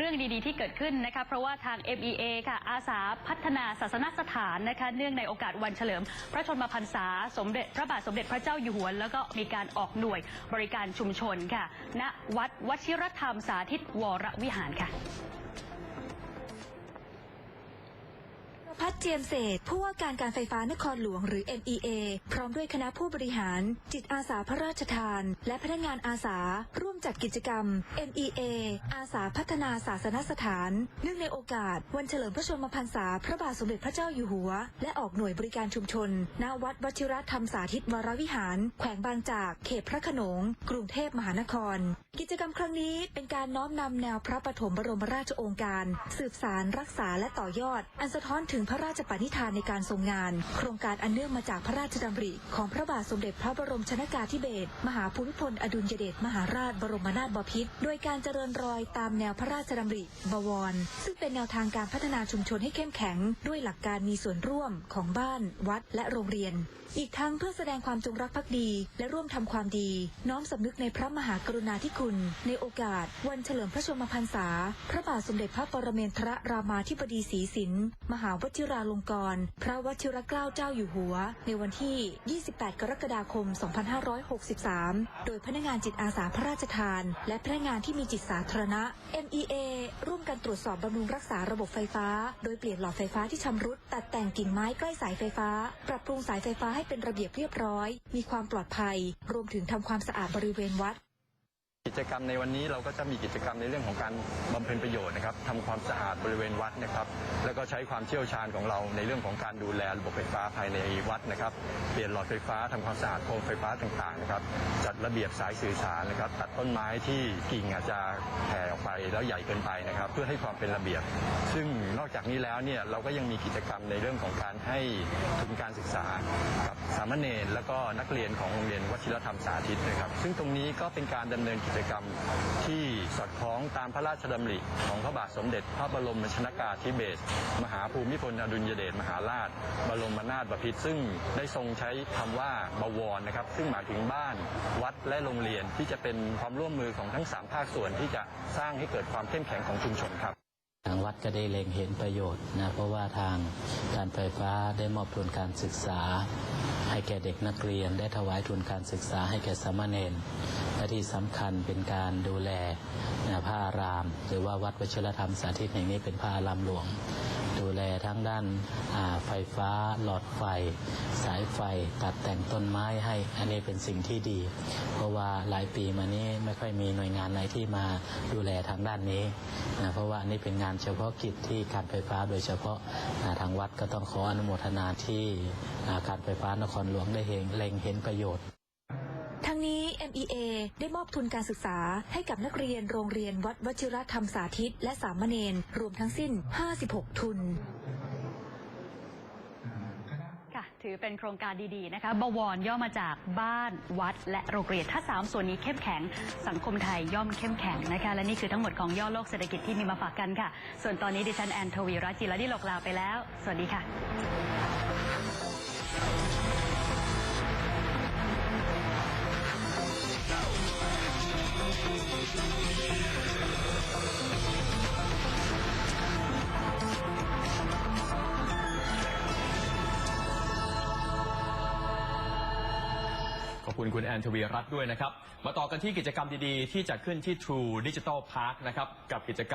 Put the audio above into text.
เรื่องดีๆที่เกิดขึ้นนะคะเพราะว่าทาง MEA ค่ะอาสาพัฒนาศาสนสถานนะคะเนื่องในโอกาสวันเฉลิม พระชนมพรรษาสมเด็จพระบาทสมเด็จพระเจ้าอยู่หัว แล้วก็มีการออกหน่วยบริการชุมชนค่ะ ณวัดวชิรธรรมสาธิตวรวิหารค่ะ พัฒเจียมเศษผู้ว่าการการไฟฟ้านครหลวงหรือ MEA พร้อมด้วยคณะผู้บริหาร จิตอาสาพระราชทาน และพนักงานอาสา ร่วมจัดกิจกรรม MEA อาสาพัฒนาศาสนสถานเนื่องในโอกาส วันเฉลิมพระชนมพรรษาพระบาทสมเด็จพระเจ้าอยู่หัว และออกหน่วยบริการชุมชน ณวัดวชิรธรรมสาธิตวรวิหาร แขวงบางจาก เขตพระโขนง กรุงเทพมหานคร กิจกรรมครั้งนี้เป็นการน้อมนำแนวพระปฐมบรมราชโองการ สืบสารรักษาและต่อยอด อันสะท้อนถึงพระราชปณิธานในการทรงงาน โครงการอันเนื่องมาจากพระราชดำริ ของพระบาทสมเด็จพระบรมชนากาธิเบศรมหาภูมิพลอดุลยเดชมหาราชบรมนาถบพิตรโดยการเจริญรอยตามแนวพระราชดำริ บวร ซึ่งเป็นแนวทางการพัฒนาชุมชนให้เข้มแข็ง ด้วยหลักการมีส่วนร่วมของบ้าน วัดและโรงเรียน อีกทั้งเพื่อแสดงความจงรักภักดี และร่วมทำความดี น้อมสำนึกในพระมหากรุณาธิคุณ ในโอกาส วันเฉลิมพระชนมพรรษา พระบาทสมเด็จพระปรเมนทรรามาธิบดีศรีสินมหาวชิราลงกรณ์พระวชิรเกล้าเจ้าอยู่หัว ในวันที่ 28 กรกฎาคม 2563 โดยพนักงานจิตอาสาพระราชทาน และพนักงานที่มีจิตสาธารณะ MEA ร่วมกันตรวจสอบบำรุงรักษาระบบไฟฟ้า โดยเปลี่ยนหลอดไฟฟ้าที่ชำรุด ตัดแต่งกิ่งไม้ใกล้สายไฟฟ้า ปรับปรุงสายไฟฟ้าให้เป็นระเบียบเรียบร้อย มีความปลอดภัย รวมถึงทำความสะอาดบริเวณวัด กิจกรรมในวันนี้เราก็จะมีกิจกรรมในเรื่องของการบำเพ็ญประโยชน์นะครับทำความสะอาดบริเวณวัดนะครับ แล้วก็ใช้ความเชี่ยวชาญของเราในเรื่องของการดูแลระบบไฟฟ้าภายในวัดนะครับ เปลี่ยนหลอดไฟฟ้าทำความสะอาดโคมไฟฟ้าต่างๆนะครับ จัดระเบียบสายสื่อสารนะครับ ตัดต้นไม้ที่กิ่งอาจจะแผ่ออกไปแล้วใหญ่เกินไปนะครับ เพื่อให้ความเป็นระเบียบ ซึ่งนอกจากนี้แล้วเนี่ยเราก็ยังมีกิจกรรมในเรื่องของการให้ทุนการศึกษากับสามเณรแล้วก็นักเรียนของโรงเรียนวชิรธรรมสาธิตนะครับ ซึ่งตรงนี้ก็เป็นการดำเนินจกรรมที่สอดคล้องตามพระราชดำริของพระบาทสมเด็จ พระบรมชนากาธิเบศรมหาภูมิพลอดุลยเดชมหาราช บรมนาถบพิตรซึ่งได้ทรงใช้คำว่าบวรนะครับ ซึ่งหมายถึงบ้าน วัดและโรงเรียนที่จะเป็นความร่วมมือของทั้งสามภาคส่วนที่จะสร้างให้เกิดความเข้มแข็งของชุมชนครับทางวัดก็ได้เล็งเห็นประโยชน์นะเพราะว่าทางการไฟฟ้าได้มอบทุนการศึกษา ให้แก่เด็กนักเรียนได้ถวายทุนการศึกษาให้แก่สามเณร และที่สำคัญเป็นการดูแลนะพระอาราม หรือว่าวัดวชิรธรรมสาธิตแห่งนี้เป็นพระอารามหลวง ดูแลทั้งด้านาไฟฟ้าหลอดไฟ สายไฟตัดแต่งต้นไม้ให้ อันนี้เป็นสิ่งที่ดี เพราะว่าหลายปีมานี้ไม่ค่อยมีหน่วยงานไหนที่มาดูแลทางด้านนี้นะเพราะว่านนี้เป็นงานเฉพาะกิจที่การไฟฟ้าโดยเฉพาะอ่าทางวัดก็ต้องขออนุโมทนาที่การไฟฟ้านครหลวงได้เห็นเล็งเห็นประโยชน์ ทั้งนี้ MEA ได้มอบทุนการศึกษาให้กับนักเรียนโรงเรียนวัดวชิรธรรมสาธิต และสามเณรรวมทั้งสิ้น 56 ทุนค่ะถือเป็นโครงการดีๆ นะคะ บวรย่อมาจากบ้านวัด และโรงเรียน ถ้าสามส่วนนี้เข้มแข็ง สังคมไทยย่อมเข้มแข็งนะคะ และนี่คือทั้งหมดของย่อโลกเศรษฐกิจที่มีมาฝากกันค่ะ ส่วนตอนนี้ดิฉันแอนทวีรัจิรดิโลกลาไปแล้ว สวัสดีค่ะ อบคุณคุณแอนทวีรัตน์ด้วยนะครับ มาต่อกันที่กิจกรรมดีๆ ที่จัดขึ้นที่ True Digital Park นะครับ กับกิจกรรม